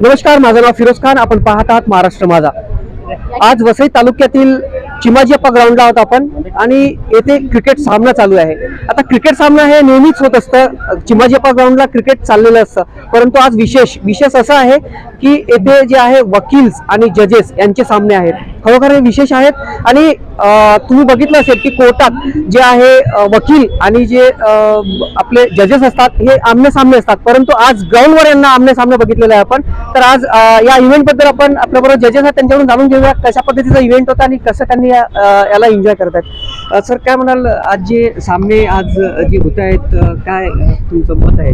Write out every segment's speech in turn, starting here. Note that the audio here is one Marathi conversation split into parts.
नमस्कार माझं नाव फिरोज खान. आपण पाहत आहात महाराष्ट्र माझा. आज वसई तालुक्यातील चिमाजीअप्पा ग्राउंडला आहोत आपण. आणि येथे क्रिकेट सामना चालू आहे. आता क्रिकेट सामना हे नेहमीच होत असतं. चिमाजीअप्पा ग्राउंडला क्रिकेट चाललेलं असतं. परंतु आज विशेष विशेष असं आहे की येथे जे आहे वकील्स आणि जजेस यांचे सामने आहेत. खरोखर हे विशेष आहेत. आणि तुम्ही बघितलं असेल की कोर्टात जे आहे वकील आणि जे आपले जजेस असतात हे आमने सामने असतात. परंतु आज ग्राउंडवर यांना आमने सामने बघितलेला आहे आपण. तर आज या इव्हेंटबद्दल आपण आपल्याबरोबर जजेस आहेत त्यांच्याकडून जाणून घेऊया कशा पद्धतीचा इव्हेंट होता आणि कसं त्यांनी या, याला एन्जॉय करत आहेत सर काय म्हणाल आज जे सामने आज जे होत आहेत काय तुमचं मत आहे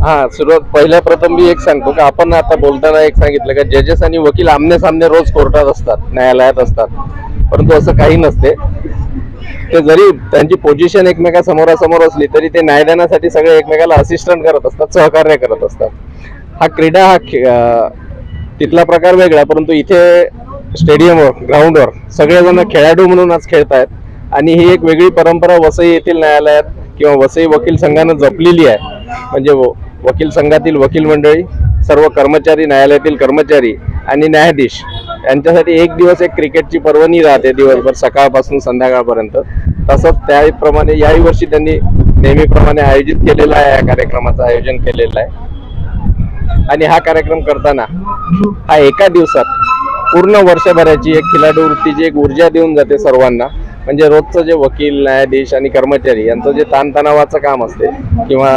हा सुरुवात पहिल्या प्रथम मी एक सांगतो की आपण आता बोलताना एक सांगितलं का जजेस आणि वकील आमने सामने रोज कोर्टात असतात न्यायालयात असतात. परंतु असं काही नसते. ते जरी त्यांची पोझिशन एकमेका समोरासमोर असली तरी ते न्यायदानासाठी सगळे एकमेकाला असिस्टंट करत असतात सहकार्य करत असतात. हा क्रीडा हा तिथला प्रकार वेगळा परंतु इथे स्टेडियमवर ग्राउंडवर सगळेजण खेळाडू म्हणून आज खेळतायत. आणि ही एक वेगळी परंपरा वसई येथील न्यायालयात किंवा वसई वकील संघानं जपलेली आहे. म्हणजे व- वकील संघातील वकील मंडळी सर्व कर्मचारी न्यायालयातील कर्मचारी आणि न्यायाधीश यांच्यासाठी एक दिवस एक क्रिकेटची पर्वणी राहते दिवसभर सकाळपासून संध्याकाळपर्यंत. तसंच त्याप्रमाणे याही वर्षी त्यांनी नेहमीप्रमाणे आयोजित केलेलं आहे या कार्यक्रमाचं आयोजन केलेलं आहे. आणि हा कार्यक्रम करताना हा एका दिवसात पूर्ण वर्षभराची एक खिलाडू वृत्तीची एक ऊर्जा देऊन जाते सर्वांना म्हणजे रोजचं जे वकील न्यायाधीश आणि कर्मचारी यांचं जे ताणतणावाचं काम असते किंवा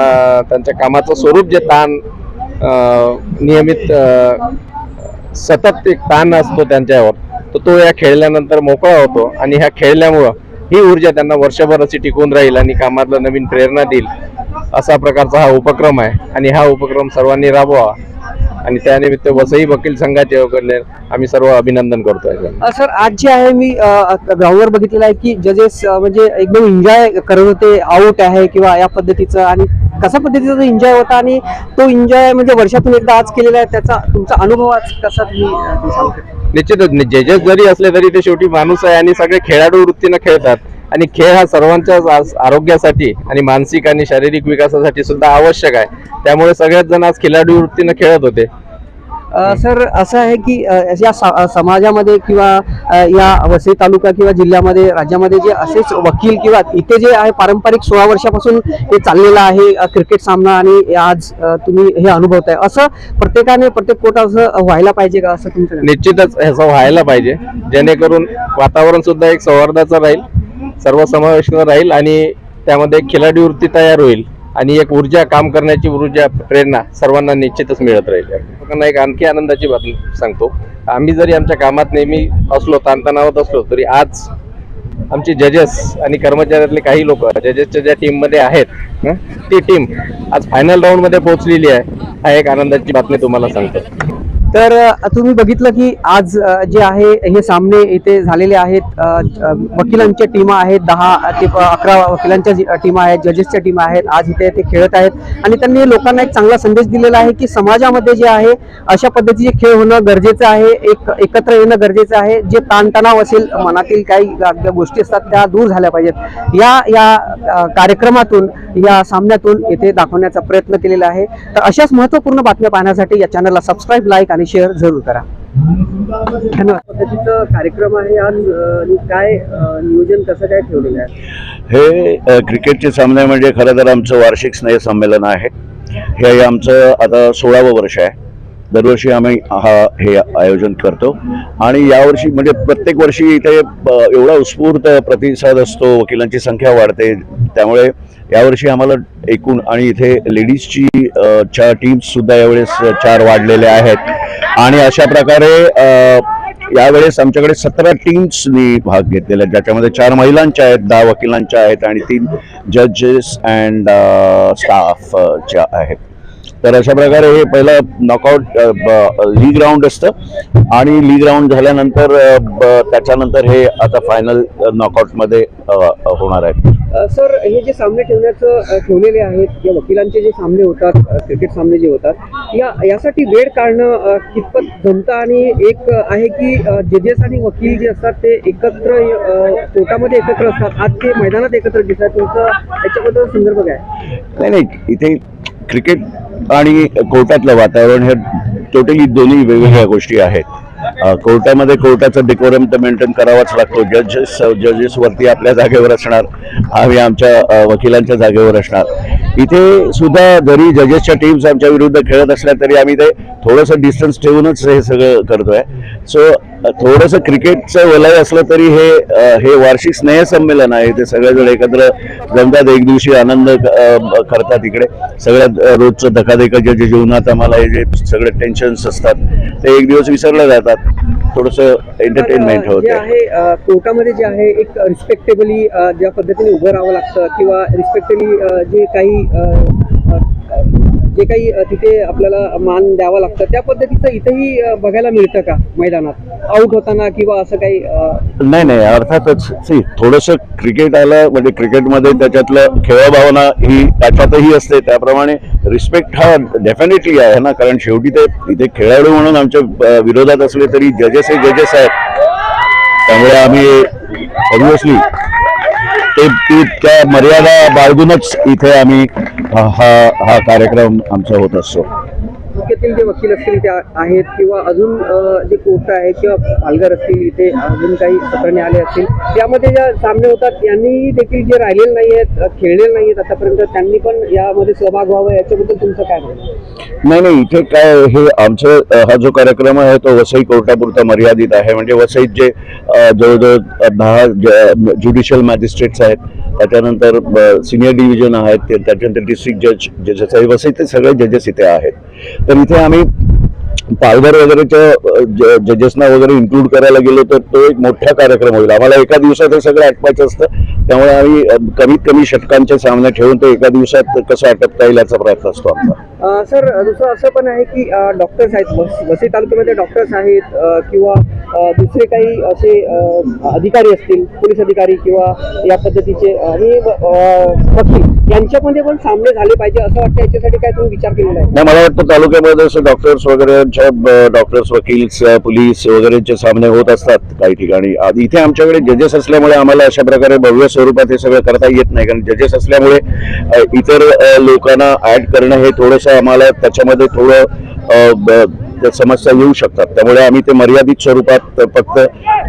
त्यांच्या कामाचं स्वरूप जे ताण नियमित सतत एक ताण असतो त्यांच्यावर तर तो या खेळल्यानंतर मोकळा होतो आणि ह्या खेळल्यामुळं ही ऊर्जा त्यांना वर्षभर अशी टिकून राहील आणि कामातलं नवीन प्रेरणा देईल असा प्रकारचा हा उपक्रम आहे. आणि हा उपक्रम सर्वांनी राबवा आणि त्यानिमित्त वसई वकील संघाचे वगैरे आम्ही सर्व अभिनंदन करतोय अ, सर आज जे आहे मी ग्राउंडवर बघितलेलं आहे की जजेस म्हणजे एकदम एन्जॉय करत होते आउट आहे किंवा या पद्धतीचं आणि कशा पद्धतीचा एन्जॉय होता आणि तो एन्जॉय म्हणजे वर्षातून एकदा आज केलेला आहे त्याचा तुमचा अनुभव आज कसा तुम्ही? निश्चितच जजेस जरी असले तरी ते शेवटी माणूस आहे आणि सगळे खेळाडू वृत्तीनं खेळतात आणि खेळ हा सर्वांच्या आरोग्यासाठी आणि मानसिक आणि शारीरिक विकासासाठी सुद्धा आवश्यक आहे. त्यामुळे सगळेच जण आज खिलाडू वृत्तीनं खेळत होते. सर असं आहे की या समाजामध्ये किंवा या वसई तालुका किंवा जिल्ह्यामध्ये राज्यामध्ये जे असेच वकील किंवा इथे जे आहे पारंपरिक सोळा वर्षापासून हे चाललेलं आहे क्रिकेट सामना आणि आज तुम्ही हे अनुभवताय. असं प्रत्येकाने प्रत्येक कोर्ट असं व्हायला पाहिजे का असं तुमचं आहे? निश्चितच ह्याचं व्हायला पाहिजे. जेणेकरून वातावरण सुद्धा एक संवर्धाचं राहील. सर्वसमावेशक राहील आणि त्यामध्ये एक खिलाडी वृत्ती तयार होईल आणि एक ऊर्जा काम करण्याची ऊर्जा प्रेरणा सर्वांना निश्चितच मिळत राहील. लोकांना एक आणखी आनंदाची बातमी सांगतो. आम्ही जरी आमच्या कामात नेहमी असलो ताणतणावात असलो तरी आज आमचे जजेस आणि कर्मचाऱ्यातले काही लोक जजेसच्या ज्या टीममध्ये आहेत ती टीम आज फायनल राऊंडमध्ये पोहोचलेली आहे हा एक आनंदाची बातमी तुम्हाला सांगतो. तर तुम्ही बघितलं की आज जे आहे हे सामने इथे झालेले आहेत. वकिलांच्या टीमा आहेत. दहा ते अकरा वकिलांच्या टीमा आहेत जजेसच्या टीमा आहेत. आज इथे ते खेळत आहेत. आणि त्यांनी लोकांना एक चांगला संदेश दिलेला आहे की समाजामध्ये जे आहे अशा पद्धतीचे खेळ होणं गरजेचं आहे. एक एकत्र येणं गरजेचं आहे. जे ताणतणाव असेल मनातील काही गोष्टी असतात त्या दूर झाल्या पाहिजेत. या या कार्यक्रमातून या सामन्यातून येथे दाखवण्याचा प्रयत्न केलेला आहे. तर अशाच महत्त्वपूर्ण बातम्या पाहण्यासाठी या चॅनलला सबस्क्राईब लाईक आणि शेअर जरूर करा. धन्यवाद. कार्यक्रम आहे आज आणि काय नियोजन कसं काय ठेवलेलं आहे? हे क्रिकेटचे सामने म्हणजे खरं तर आमचं वार्षिक स्नेह संमेलन आहे. हे आमचं आता सोळावं वर्ष आहे. दरवर्षी आम्ही हा हे आयोजन करतो. आणि यावर्षी म्हणजे प्रत्येक वर्षी इथे एवढा उत्स्फूर्त प्रतिसाद असतो वकिलांची संख्या वाढते. त्यामुळे यावर्षी आम्हाला एकूण आणि इथे लेडीजची चार टीम्स सुद्धा यावेळेस चार वाढलेल्या आहेत. आणि अशा प्रकारे यावेळेस आमच्याकडे सतरा टीम्सनी भाग घेतलेला आहे ज्याच्यामध्ये चार महिलांच्या आहेत दहा वकिलांच्या आहेत आणि तीन जजेस अँड स्टाफच्या आहेत. तर अशा प्रकारे हे पहिलं नॉकआउट लीग राऊंड असतं. आणि लीग राऊंड झाल्यानंतर ब- त्याच्यानंतर हे आता फायनल नॉकआउटमध्ये होणार आहे सर हे जे सामने ठेवण्याचं ठेवलेले आहेत या वकिलांचे जे सामने होतात क्रिकेट सामने जे होतात या यासाठी वेळ काढणं कितपत जमतं आणि एक आहे की जजेस आणि वकील जे असतात ते एकत्र कोर्टामध्ये एकत्र असतात आज ते मैदानात एकत्र दिसतात तुमचा याच्याबद्दल संदर्भ काय? नाही नाही इथे क्रिकेट आणि कोर्टातलं वातावरण हे टोटली दोन्ही वेगवेगळ्या गोष्टी आहेत. कोर्टामध्ये कोर्टाचं डिकोरम तर मेंटेन करावाच लागतो. जजेस जजेस वरती आपल्या जागेवर असणार. आम्ही आमच्या वकिलांच्या जागेवर असणार. इथे सुद्धा जरी जजेसच्या टीम्स आमच्या विरुद्ध खेळत असल्या तरी आम्ही ते थोडंसं डिस्टन्स ठेवूनच हे सगळं करतोय. सो थोडंसं क्रिकेटचं वलय असलं तरी हे हे वार्षिक स्नेहसंमेलन आहे. ते सगळेजण एकत्र जमतात. एक दिवशी आनंद करतात इकडे. सगळ्यात रोजचं धकाधकाच्या जे जीवनात आम्हाला हे जे सगळे टेन्शन्स असतात ते एक दिवस विसरले जातात. थोडंसं एंटरटेनमेंट होते. कोर्टामध्ये जे आहे एक रिस्पेक्टेबली ज्या पद्धतीने उभं राहावं लागतं किंवा रिस्पेक्टेबली जे काही जे काही तिथे आपल्याला मान द्यावं लागतं त्या पद्धतीचं इथंही बघायला मिळतं का मैदानात? आऊट होताना किंवा असं काही नाही नाही अर्थातच थोडस थोडंसं क्रिकेट आलं म्हणजे क्रिकेटमध्ये त्याच्यातलं खेळभावना ही त्याच्यातही असते. त्याप्रमाणे रिस्पेक्ट हा डेफिनेटली आहे ना कारण शेवटी ते इथे खेळाडू म्हणून आमच्या विरोधात असले तरी जजेस हे जजेस आहेत. त्यामुळे आम्ही ऑब्विसली ते त्या मर्यादा बाळगूनच इथे आम्ही हा- हा कार्यक्रम आमचा होत असतो. तालुक्यातील जे वकील असतील त्या आहेत किंवा अजून जे कोर्ट आहे किंवा पालघर असतील इथे अजून काही सत्र आले असतील त्यामध्ये ज्या सामने होतात यांनी देखील जे राहिलेले नाही आहेत खेळलेले नाही आहेत आतापर्यंत त्यांनी पण यामध्ये सहभाग व्हावा याच्याबद्दल तुमचं काय म्हणणं नाही नाही इथे काय हे आमचं हा जो कार्यक्रम आहे तो वसई कोर्टापुरता मर्यादित आहे. म्हणजे वसईत जे जवळजवळ दहा ज्युडिशियल मॅजिस्ट्रेट्स आहेत त्याच्यानंतर सिनियर डिव्हिजन आहेत ते- त्याच्यानंतर डिस्ट्रिक्ट जज जजेस आहे वसईचे सगळे जजेस इथे आहेत. तर इथे आम्ही पालघर वगैरेच्या जजेसना वगैरे इन्क्लूड करायला गेलो तर तो एक मोठा कार्यक्रम होईल. आम्हाला एका दिवसात हे सगळं आटवायचं असतं. त्यामुळे आम्ही कमीत कमी षटकांच्या सामने ठेवून ते एका दिवसात कसं आटपता येईल याचा प्रयत्न असतो आमचा. सर दुसरं असं पण आहे की डॉक्टर्स आहेत. वसई तालुक्यामध्ये डॉक्टर्स आहेत किंवा दुसरे काही असे अधिकारी असतील पोलीस अधिकारी किंवा या पद्धतीचे आणि वकील यांच्यामध्ये पण सामने झाले पाहिजे असं वाटतं याच्यासाठी काय तुम्ही विचार केलेला आहे? नाही मला वाटतं तालुक्यामध्ये असं डॉक्टर्स वगैरेच्या डॉक्टर्स वकील्स पोलीस वगैरेचे सामने होत असतात काही ठिकाणी. आधी इथे आमच्याकडे जजेस असल्यामुळे आम्हाला अशा प्रकारे भव्य स्वरूपात हे सगळं करता येत नाही. कारण जजेस असल्यामुळे इतर लोकांना ऍड करणं हे थोडंसं आम्हाला त्याच्यामध्ये थोडं ब- समस्या येऊ शकतात. त्यामुळे आम्ही ते मर्यादित स्वरूपात फक्त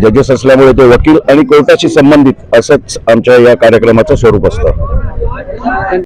जजेस असल्यामुळे ते वकील आणि कोर्टाशी संबंधित असंच आमच्या या कार्यक्रमाचं स्वरूप असतं.